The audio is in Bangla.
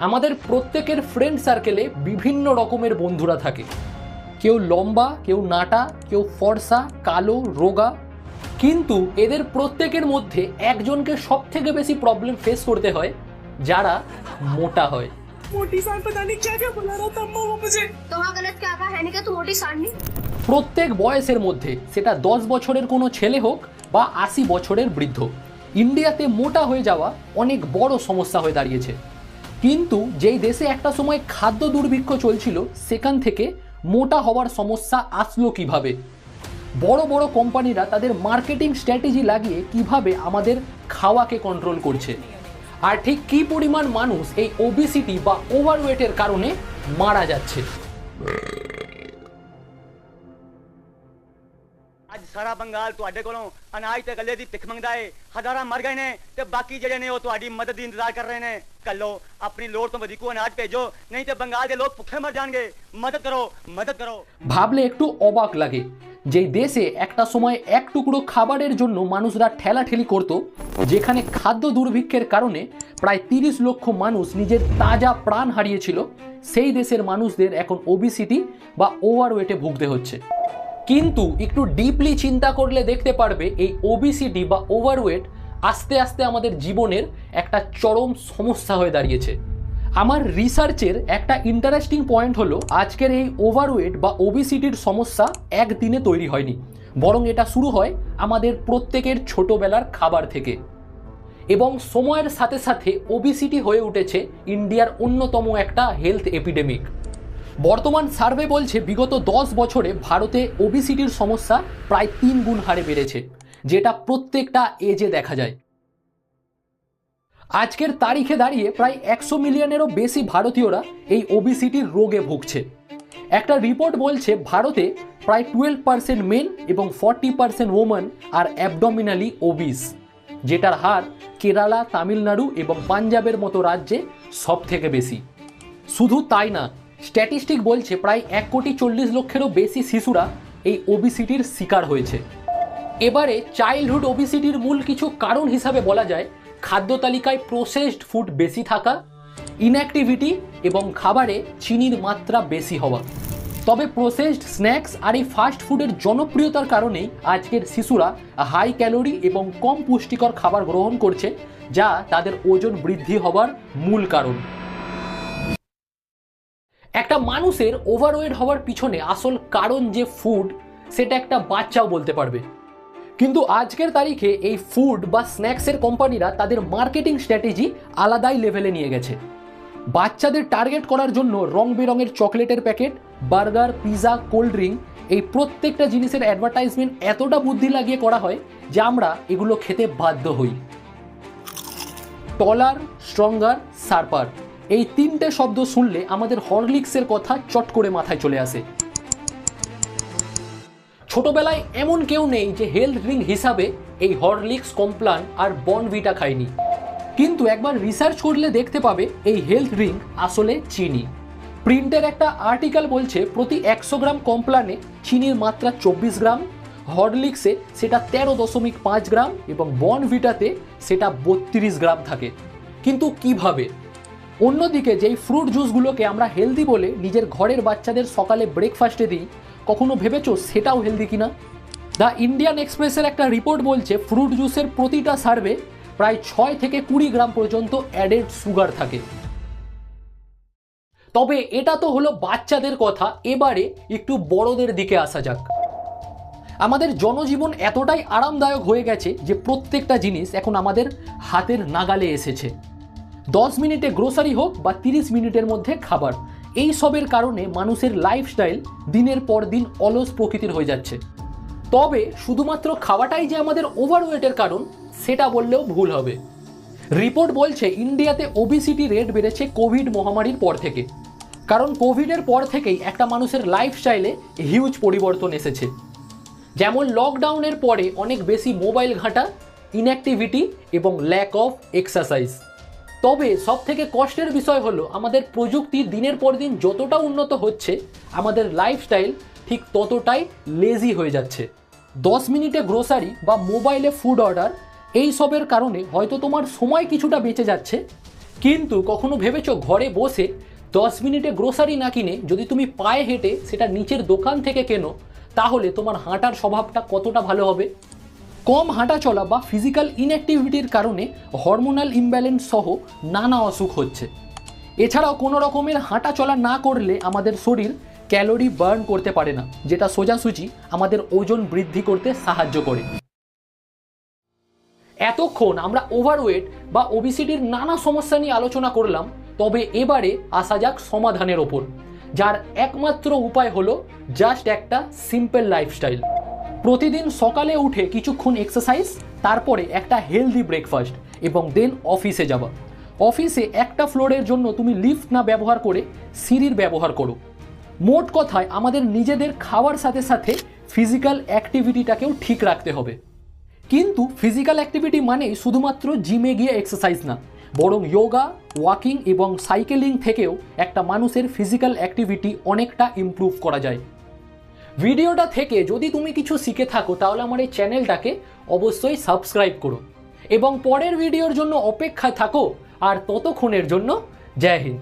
আমাদের প্রত্যেকের ফ্রেন্ড সার্কেলে বিভিন্ন রকমের বন্ধুরা থাকে। কেউ লম্বা কেউ নাটা কেউ ফর্সা কালো রোগা। কিন্তু এদের প্রত্যেকের মধ্যে একজনকে সব থেকে বেশি প্রবলেম ফেস করতে হয় যারা মোটা হয়। প্রত্যেক বয়সের মধ্যে সেটা দশ বছরের কোনো ছেলে হোক বা আশি বছরের বৃদ্ধ। ইন্ডিয়াতে মোটা হয়ে যাওয়া অনেক বড় সমস্যা হয়ে দাঁড়িয়েছে। কিন্তু যেই দেশে একটা সময় খাদ্য দুর্ভিক্ষ চলছিল, সেখান থেকে মোটা হওয়ার সমস্যা আসলো কীভাবে? বড় বড় কোম্পানিরা তাদের মার্কেটিং স্ট্র্যাটেজি লাগিয়ে কীভাবে আমাদের খাওয়াকে কন্ট্রোল করছে? আর ঠিক কী পরিমাণ মানুষ এই ওবিসিটি বা ওভারওয়েটের কারণে মারা যাচ্ছে? ਸਾਰਾ ਬੰਗਾਲ ਤੁਹਾਡੇ ਕੋਲੋਂ ਅਨਾਜ ਤੇ ਗੱਲੇ ਦੀ ਭਿੱਖ ਮੰਗਦਾ ਏ ਹਜ਼ਾਰਾਂ ਮਰ ਗਏ ਨੇ ਤੇ ਬਾਕੀ ਜਿਹੜੇ ਨੇ ਉਹ ਤੁਹਾਡੀ ਮਦਦ ਦੀ ਇੰਤਜ਼ਾਰ ਕਰ ਰਹੇ ਨੇ ਕੱਲੋ ਆਪਣੀ ਲੋੜ ਤੋਂ ਵਧੇਕੂ ਅਨਾਜ ਭੇਜੋ ਨਹੀਂ ਤੇ ਬੰਗਾਲ ਦੇ ਲੋਕ ਭੁੱਖੇ ਮਰ ਜਾਣਗੇ ਮਦਦ ਕਰੋ ਮਦਦ ਕਰੋ ভাবলে একটু অবাক লাগে যেই দেশে একটা সময় এক টুকরো খাবারের জন্য মানুষরা ঠেলাঠেলি করত যেখানে খাদ্য দুর্ভিক্ষের কারণে প্রায় তিরিশ লক্ষ মানুষ নিজের তাজা প্রাণ হারিয়েছিল সেই দেশের মানুষদের এখন ওবিসিটি বা ওভারওয়েটে ভুগতে হচ্ছে কিন্তু একটু ডিপলি চিন্তা করলে দেখতে পারবে এই ওবিসিটি বা ওভারওয়েট আস্তে আস্তে আমাদের জীবনের একটা চরম সমস্যা হয়ে দাঁড়িয়েছে। আমার রিসার্চের একটা ইন্টারেস্টিং পয়েন্ট হলো, আজকের এই ওভারওয়েট বা ওবিসিটির সমস্যা একদিনে তৈরি হয়নি। বরং এটা শুরু হয় আমাদের প্রত্যেকের ছোটবেলার খাবার থেকে। এবং সময়ের সাথে সাথে ওবিসিটি হয়ে উঠেছে ইন্ডিয়ার অন্যতম একটা হেলথ এপিডেমিক বর্তমান সার্ভে বলছে বিগত দশ বছরে ভারতে ওবিসিটির সমস্যা প্রায় তিন গুণ হারে বেড়েছে, যেটা প্রত্যেকটা এজে দেখা যায়। আজকের তারিখে দাঁড়িয়ে প্রায় একশো মিলিয়নেরও বেশি ভারতীয়রা এই ওবিসিটির রোগে ভুগছে। একটা রিপোর্ট বলছে ভারতে প্রায় টুয়েলভ পার্সেন্ট মেন এবং ফর্টি পার্সেন্ট ওমেন আর অ্যাবডমিনালি ওবিস যেটার হার কেরালা, তামিলনাড়ু এবং পাঞ্জাবের মতো রাজ্যে সব থেকে বেশি। শুধু তাই না স্ট্যাটিস্টিক বলছে প্রায় এক কোটি চল্লিশ লক্ষেরও বেশি শিশুরা এই ওবিসিটির শিকার হয়েছে। এবারে চাইল্ডহুড ওবিসিটির মূল কিছু কারণ হিসাবে বলা যায়, খাদ্য তালিকায় প্রসেসড ফুড বেশি থাকা ইনঅ্যাক্টিভিটি এবং খাবারে চিনির মাত্রা বেশি হওয়া। তবে প্রসেসড স্ন্যাক্স আর এই ফাস্ট ফুডের জনপ্রিয়তার কারণেই আজকের শিশুরা হাই ক্যালোরি এবং কম পুষ্টিকর খাবার গ্রহণ করছে, যা তাদের ওজন বৃদ্ধি হওয়ার মূল কারণ। একটা মানুষের ওভারওয়েট হওয়ার পিছনে আসল কারণ যে ফুড সেটা একটা বাচ্চাও বলতে পারবে। কিন্তু আজকের তারিখে এই ফুড বা স্ন্যাক্সের কোম্পানিরা তাদের মার্কেটিং স্ট্র্যাটেজি আলাদাই লেভেলে নিয়ে গেছে। বাচ্চাদের টার্গেট করার জন্য রং বেরঙের চকলেটের packet, burger pizza cold drink এই প্রত্যেকটা জিনিসের অ্যাডভার্টাইজমেন্ট এতটা বুদ্ধি লাগিয়ে করা হয় যে আমরা এগুলো খেতে বাধ্য হই। টলার স্ট্রঙ্গার সার্পার এই তিনটে শব্দ শুনলে আমাদের হরলিক্সের কথা চট করে মাথায় চলে আসে। ছোটবেলায় এমন কেউ নেই যে হেলথ ড্রিঙ্ক হিসাবে এই হরলিক্স, কমপ্লান আর বনভিটা খায়নি। কিন্তু একবার রিসার্চ করলে দেখতে পাবে এই হেলথ ড্রিঙ্ক আসলে চিনি। প্রিন্টের একটা আর্টিকেল বলছে, প্রতি একশো গ্রাম কমপ্লানে চিনির মাত্রা চব্বিশ গ্রাম, হরলিক্সে সেটা তেরো দশমিক পাঁচ গ্রাম এবং বনভিটাতে সেটা বত্রিশ গ্রাম থাকে। কিন্তু কীভাবে? অন্যদিকে যেই ফ্রুট জুসগুলোকে আমরা হেলদি বলে নিজের ঘরের বাচ্চাদের সকালে ব্রেকফাস্টে দিই, কখনো ভেবেছো সেটাও হেলদি কিনা? দ্য ইন্ডিয়ান এক্সপ্রেসের একটা রিপোর্ট বলছে ফ্রুট জুসের প্রতিটা সার্ভে প্রায় ছয় থেকে কুড়ি গ্রাম পর্যন্ত অ্যাডেড সুগার থাকে। তবে এটা তো হলো বাচ্চাদের কথা, এবারে একটু বড়দের দিকে আসা যাক। আমাদের জনজীবন এতটাই আরামদায়ক হয়ে গেছে যে প্রত্যেকটা জিনিস এখন আমাদের হাতের নাগালে এসেছে। দশ মিনিটে গ্রোসারি হোক বা তিরিশ মিনিটের মধ্যে খাবার। এই সবের কারণে মানুষের লাইফস্টাইল দিনের পর দিন অলস প্রকৃতির হয়ে যাচ্ছে। তবে শুধুমাত্র খাওয়াটাই যে আমাদের ওভারওয়েটের কারণ, সেটা বললেও ভুল হবে। রিপোর্ট বলছে ইন্ডিয়াতে ওবিসিটি রেট বেড়েছে কোভিড মহামারীর পর থেকে। কারণ কোভিডের পর থেকেই একটা মানুষের লাইফস্টাইলে হিউজ পরিবর্তন এসেছে। যেমন লকডাউনের পরে অনেক বেশি মোবাইল ঘাঁটা ইনঅ্যাক্টিভিটি এবং ল্যাক অফ এক্সারসাইজ তবে সব থেকে কষ্টের বিষয় হলো, আমাদের প্রযুক্তি দিনের পর দিন যতটা উন্নত হচ্ছে, আমাদের লাইফস্টাইল ঠিক ততটাই লেজি হয়ে যাচ্ছে। দশ মিনিটে গ্রোসারি বা মোবাইলে ফুড অর্ডার এই সবের কারণে হয়তো তোমার সময় কিছুটা বেঁচে যাচ্ছে। কিন্তু কখনো ভেবেছো ঘরে বসে দশ মিনিটে গ্রোসারি না কিনে যদি তুমি পায়ে হেঁটে সেটা নিচের দোকান থেকে কেনো, তাহলে তোমার হাঁটার স্বভাবটা কতটা ভালো হবে? কম হাঁটা চলা বা ফিজিক্যাল ইনঅ্যাক্টিভিটির কারণে হরমোনাল ইমব্যালেন্স সহ নানা অসুখ হচ্ছে। এছাড়াও কোনো রকমের হাঁটা চলা না করলে আমাদের শরীর ক্যালোরি বার্ন করতে পারে না, যেটা সোজাসুজি আমাদের ওজন বৃদ্ধি করতে সাহায্য করে। এতক্ষণ আমরা ওভারওয়েট বা ওবিসিটির নানা সমস্যা নিয়ে আলোচনা করলাম, তবে এবারে আসা যাক সমাধানের ওপর, যার একমাত্র উপায় হলো জাস্ট একটা সিম্পল লাইফস্টাইল প্রতিদিন সকালে উঠে কিছুক্ষণ এক্সারসাইজ তারপরে একটা হেলদি ব্রেকফাস্ট এবং দেন অফিসে যাওয়া। অফিসে একটা ফ্লোরের জন্য তুমি লিফট না ব্যবহার করে সিঁড়ির ব্যবহার করো। মোট কথায় আমাদের নিজেদের খাওয়ার সাথে সাথে ফিজিক্যাল অ্যাক্টিভিটিটাকেও ঠিক রাখতে হবে। কিন্তু ফিজিক্যাল অ্যাক্টিভিটি মানেই শুধুমাত্র জিমে গিয়ে এক্সারসাইজ না, বরং যোগা ওয়াকিং এবং সাইকেলিং থেকেও একটা মানুষের ফিজিক্যাল অ্যাক্টিভিটি অনেকটা ইমপ্রুভ করা যায়। ভিডিওটা থেকে যদি তুমি কিছু শিখে থাকো, তাহলে আমার এই চ্যানেলটাকে অবশ্যই সাবস্ক্রাইব করো। এবং পরের ভিডিওর জন্য অপেক্ষায় থাকো, আর ততক্ষণের জন্য জয় হিন্দ।